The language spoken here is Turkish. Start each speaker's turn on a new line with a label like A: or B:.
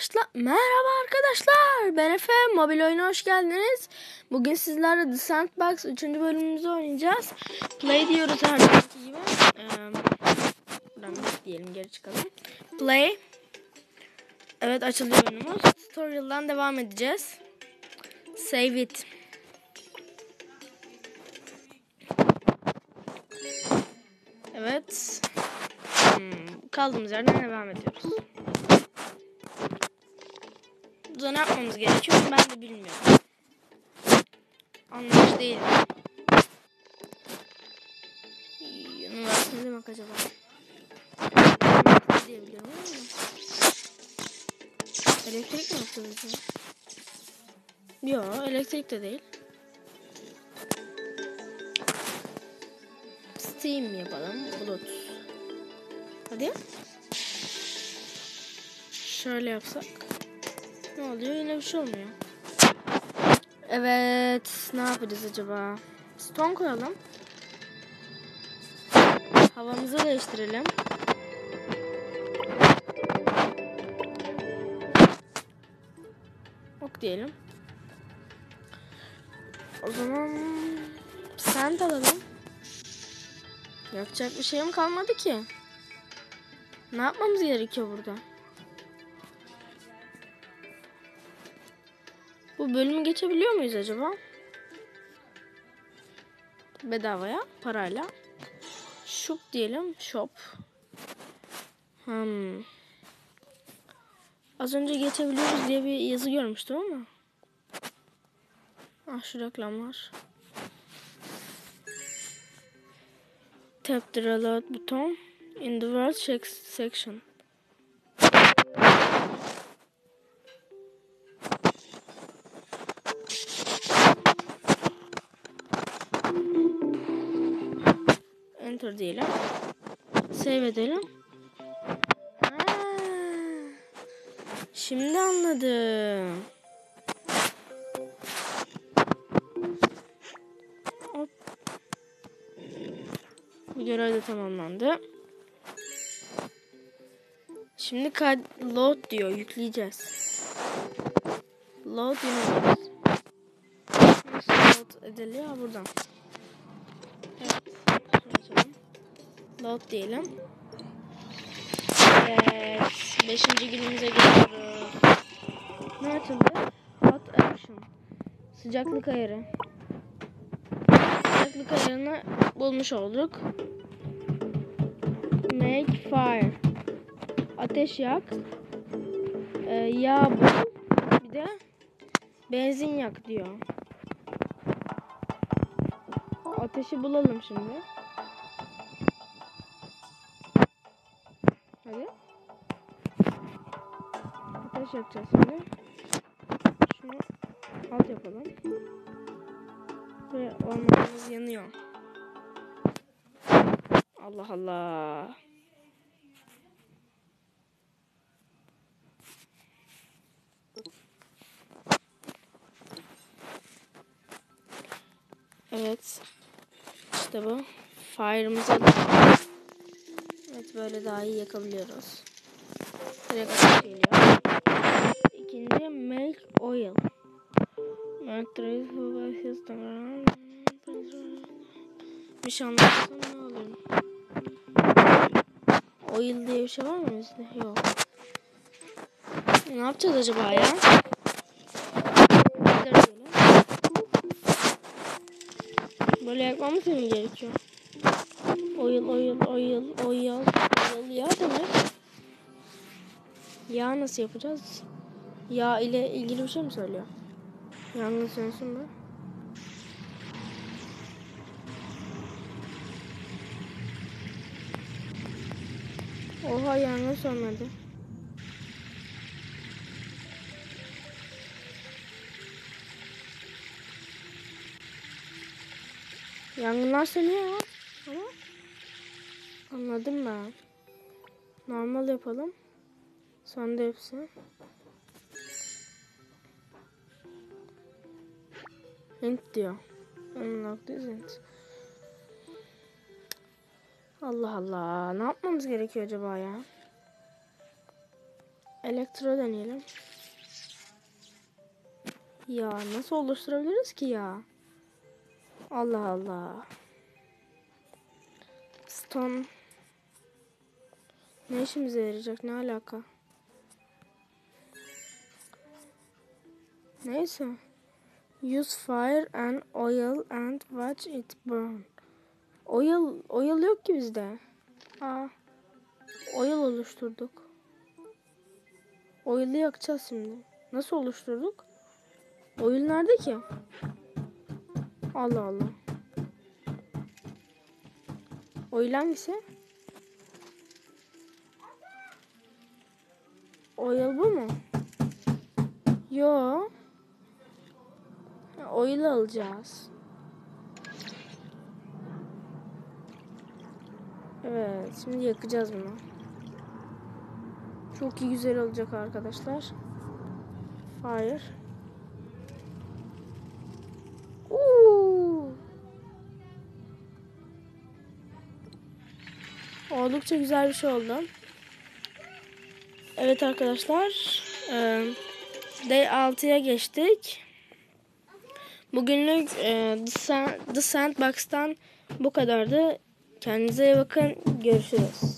A: arkadaşlar. Merhaba arkadaşlar. Ben Efe. Mobil oyuna hoş geldiniz. Bugün sizlerle The Sandbox 3. bölümümüzü oynayacağız. Play diyoruz her gibi. Ee, diyelim geri çıkalım. Play. Evet açılıyor oyunumuz. Tutorial'dan devam edeceğiz. Save it. Evet. Hmm, kaldığımız yerden devam ediyoruz. Burada ne yapmamız gerekiyor ben de bilmiyorum. Anlamış değilim. Üniversite ne demek acaba? Diye ama. Elektrik mi yapıyoruz ya? Yok elektrik de değil. Steam yapalım. Bulut. Hadi. Şöyle yapsak. Ne oluyor? Yine bir şey olmuyor. Evet. Ne yapacağız acaba? Stone koyalım. Havamızı değiştirelim. Ok diyelim. O zaman sand alalım. Yapacak bir şeyim kalmadı ki. Ne yapmamız gerekiyor burada? Bu bölümü geçebiliyor muyuz acaba? Bedavaya, parayla. Shop diyelim, shop. Hmm. Az önce geçebiliyoruz diye bir yazı görmüştüm ama. Ah şu reklamlar. Tap the reload button in the world section. Enter diyelim. Save edelim. Ha, şimdi anladım. Hop. Bu görev de tamamlandı. Şimdi load diyor. Yükleyeceğiz. Load yine Nasıl load ediliyor? Buradan. Evet. Açalım. Load diyelim. Evet. Beşinci günümüze geliyoruz. Ne açıldı? Hot action. Sıcaklık ayarı. Sıcaklık ayarını bulmuş olduk. Make fire. Ateş yak. Ee, yağ bul. Bir de benzin yak diyor. Ateşi bulalım şimdi. Ateş yapacağız şimdi. Şunu alt yapalım. Ve ormanımız yanıyor. Allah Allah. Evet. İşte bu. Fire'ımıza Evet böyle daha iyi yakabiliyoruz. Direkt ateş geliyor. İkinci make oil. Bir şey anlatsam ne olur? Oil diye bir şey var mı bizde? Yok. Ne yapacağız acaba ya? Böyle yakmamız mı gerekiyor? Oil, oil, oil, oil, oil ya demek. Yağ nasıl yapacağız? Yağ ile ilgili bir şey mi söylüyor? Yangın sönsün mü? Oha yangın sönmedi. Yangınlar sönüyor. Ama anladım ben. Normal yapalım. Söndü hepsi. Hint diyor. Unlock this hint. Allah Allah. Ne yapmamız gerekiyor acaba ya? Elektro deneyelim. Ya nasıl oluşturabiliriz ki ya? Allah Allah. Stone. Ne işimize yarayacak? Ne alaka? Neyse. Use fire and oil and watch it burn. Oil, oil yok ki bizde. Aa, oil oluşturduk. Oil'i yakacağız şimdi. Nasıl oluşturduk? Oil nerede ki? Allah Allah. Oil hangisi? Oil bu mu? Yo. Oil alacağız. Evet, şimdi yakacağız bunu. Çok iyi güzel olacak arkadaşlar. Fire. Uuu. Oldukça güzel bir şey oldu. Evet arkadaşlar. Day 6'ya geçtik. Bugünlük e, The Sand- The Sandbox'tan bu kadardı. Kendinize iyi bakın. Görüşürüz.